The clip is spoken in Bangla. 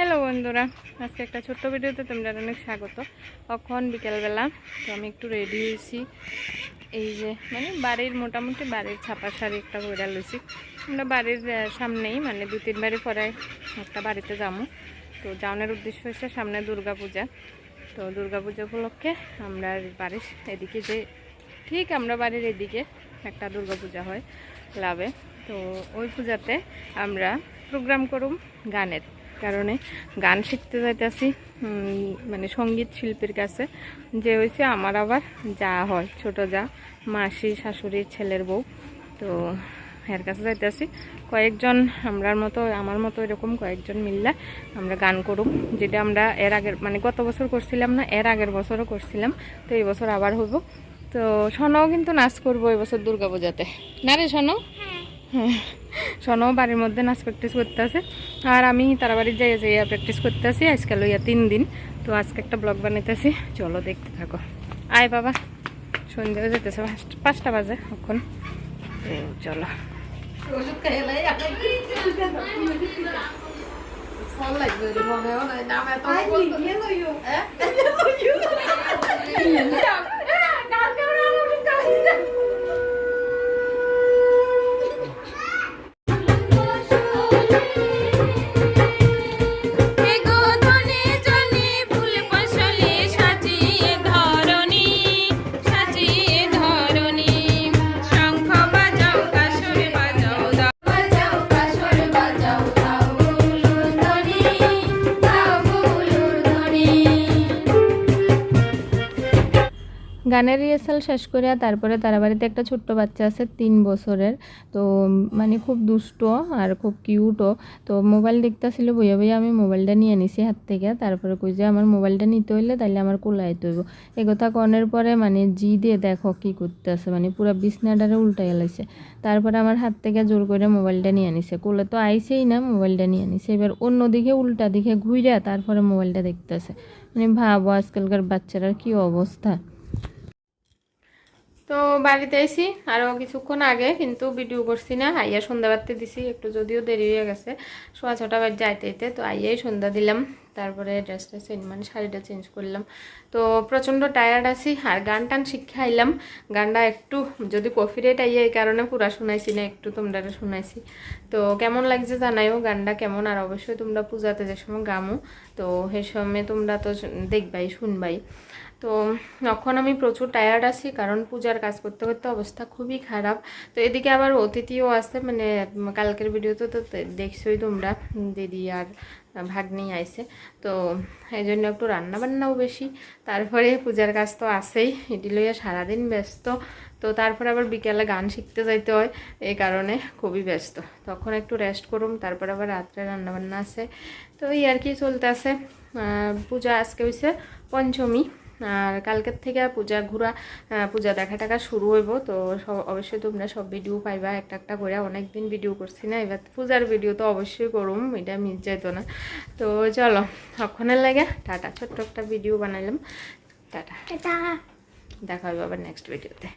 হ্যালো বন্ধুরা। আজকে একটা ছোট্ট ভিডিওতে তোমরা অনেক স্বাগত। এখন বিকেলবেলা, তো আমি একটু রেডি হয়েছি। এই যে মানে বাড়ির, মোটামুটি বাড়ির ছাপা শাড়ি একটা করে লইছি। আমরা বাড়ির সামনেই মানে দু তিন বাড়ি পরে একটা বাড়িতে যাব। তো যাওয়ানোর উদ্দেশ্য হচ্ছে সামনে দুর্গা পূজা তো দুর্গা পূজা উপলক্ষে আমরা বাড়ির এদিকে যে, ঠিক আমরা বাড়ির এদিকে একটা দুর্গা পূজা হয় ক্লাবে তো ওই পূজাতে আমরা প্রোগ্রাম করুম গানের। কারণে গান শিখতে যাইতেছি মানে সংগীত শিল্পীর কাছে। যে হয়েছে আমার আবার যা হয় ছোট যা মাসি শাশুড়ির ছেলের বউ। তো এর কাছে যাইতেছি। কয়েকজন আমরার মতো আমার মতো এরকম কয়েকজন মিললে আমরা গান করুম যেটা আমরা এর আগের মানে গত বছর করছিলাম না এর আগের বছরও করছিলাম তো এই বছর আবার হইব। তো সনও কিন্তু নাচ করব এই বছর দুর্গা পূজাতে না রে সনো হ্যাঁ। সনও বাড়ির মধ্যে নাচ প্র্যাকটিস করতে আছে আর আমি তারা বাড়ির যাই যাই প্র্যাকটিস করতে আছি আজকে লইয়া তিন দিন। তো আজকে একটা ব্লগ বানাইতেছি। চলো দেখতে থাকো। আয় বাবা, সন্ধ্যে হয়ে যেতেছে পাঁচটা- বাজে এখন। তো চলো। এগো গানের রিহার্সাল শেষ করে তারপরে তারা বাড়িতে একটা ছোট্ট বাচ্চা আছে, তিন বছরের। তো মানে খুব দুষ্ট আর খুব কিউটও তো মোবাইল দেখতেছিল, বইয়া বইয়া আমি মোবাইলটা নিয়ে নিছি হাত থেকে। তারপরে কই যে আমার মোবাইলটা নিতে হইলে তাহলে আমার কোলাইতে হইব। এ কথা কনের পরে মানে জি দিয়ে দেখো কি করতেছে মানে পুরো বিছনাটারে উল্টাই লাইছে। তারপরে আমার হাত থেকে জোর করে মোবাইলটা নিয়ে নিছে কোলে তো আইছেই না মোবাইলটা নিয়ে নিছে এবার অন্যদিকে উল্টা দিকে ঘুরে তারপরে মোবাইলটা দেখতেছে। মানে ভাবো আজকালকার বাচ্চারার কি অবস্থা। তো বাড়িতে এসি আরও কিছুক্ষণ আগে, কিন্তু ভিডিও করছি না। আইয়া সন্ধ্যা বাড়তে দিছি, একটু যদিও দেরি হয়ে গেছে। সোয়া ছটা বাজে যাইতে আইতে তো আইয়াই সন্ধ্যা দিলাম। তারপরে ড্রেসটা চেঞ্জ মানে শাড়িটা চেঞ্জ করলাম। তো প্রচণ্ড টায়ার্ড আছি, আর গান টান শিক্ষা আইলাম। গানটা একটু, যদি কফি রেট আইয়া এই কারণে পুরা শুনাইছি না, একটু তোমরা শুনাইছি। তো কেমন লাগছে জানাইও গানটা কেমন, আর অবশ্যই তোমরা পূজাতে যে সময় গামো, তো সে সময় তোমরা তো দেখবাই, শুনবাই। তো এখন আমি প্রচুর টায়ার্ড আছি, কারণ পূজার কাজ করতে করতে অবস্থা খুবই খারাপ। তো এদিকে আবার অতিথিও আছে মানে কালকের ভিডিওতে তো দেখছোই তোমরা, দিদি আর ভাগ্নি আইছে। তো এই জন্য একটু রান্নাবান্নাও বেশি। তারপরে পূজার কাজ তো আছেই, এটি লইয়া সারাদিন ব্যস্ত। তো তারপরে আবার বিকেলে গান শিখতে যাইতে হয়, এই কারণে খুবই ব্যস্ত। তখন একটু রেস্ট করুম, তারপরে আবার রাত্রে রান্না বান্না আছে। তো এই আর কি চলতে আছে পূজা আজকে হয়েছে পঞ্চমী। আর কালকের থেকে পূজা ঘোরা পূজা দেখা টাকা শুরু হইব। তো সব অবশ্যই তোমরা সব ভিডিও পাইবা একটা একটা করে। অনেক দিন ভিডিও করছি না এবার পূজার ভিডিও তো অবশ্যই করুম এটা মিস যেত না। তো চলো তখনের লাগে টাটা। ছোট্ট একটা ভিডিও বানাইলাম। টাটা। দেখা হবে আবার নেক্সট ভিডিওতে